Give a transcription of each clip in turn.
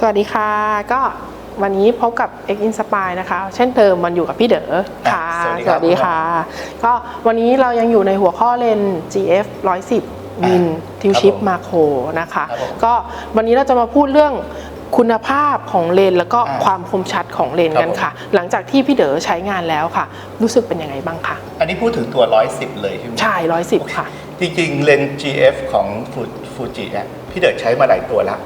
สวัสดีค่ะ ก็วันนี้พบกับ X Inspire นะคะ เช่นเดิมมันอยู่กับพี่เด๋อค่ะอะสวัสดีครับค่ะ ก็วันนี้เรายังอยู่ในหัวข้อเลน GF 110มิลทิวชิปครับผมมาโครนะคะครับผมก็วันนี้เราจะมาพูดเรื่องคุณภาพของเลนแล้วก็อะความคมชัดของเลนครับกันผมค่ะ หลังจากที่พี่เด๋อใช้งานแล้วค่ะ รู้สึกเป็นยังไงบ้างคะอันนี้พูดถึงตัว 110 เลยใช่ไหมใช่ร้อยสิบค่ะ จริงๆเลนส์ GF ของฟูจิเนี่ยพี่เดชใช้มาหลายตัวแล้ว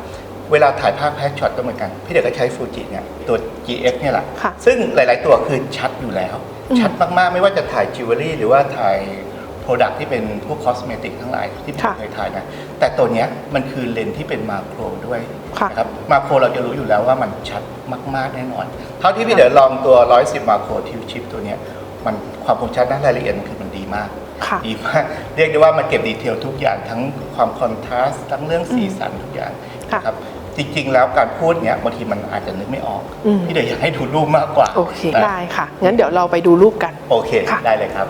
เวลาถ่ายภาพแพ็กช็อตก็เหมือนกัน พี่เดชก็ใช้ฟูจิเนี่ยตัว GF เนี่ยแหละค่ะซึ่งหลาย ๆ ตัวคือชัดอยู่แล้ว อืม ชัดมาก ๆ ไม่ว่าจะถ่ายจิวเวลรี่หรือว่าถ่ายโปรดักที่เป็นพวกคอสเมติกทั้งหลายที่ผมเคยถ่ายนะแต่ตัวเนี้ยมันคือเลนส์ที่เป็นมาโครด้วยค่ะนะครับมาโครเราจะรู้อยู่แล้วว่ามันชัดมาก ๆ แน่นอน เท่าที่พี่เดชลองตัว 110 มาโครทิวชิปตัวเนี้ยมันความคมชัดด้านรายละเอียดมันคือมันดีมาก ค่ะ ดีมากเรียกได้ว่ามันเก็บดีเทลทุกอย่างทั้งความคอนทราสต์ทั้งเรื่องสีสันทุกอย่างค่ะ นะครับ จริง ๆ แล้วการพูดเนี้ยบางทีมันอาจจะนึกไม่ออก อืม พี่เดชอยากให้ดูรูปมากกว่าโอเคนะได้ค่ะ งั้นเดี๋ยวเราไปดูรูปกัน โอเค ค่ะ ได้เลยครับ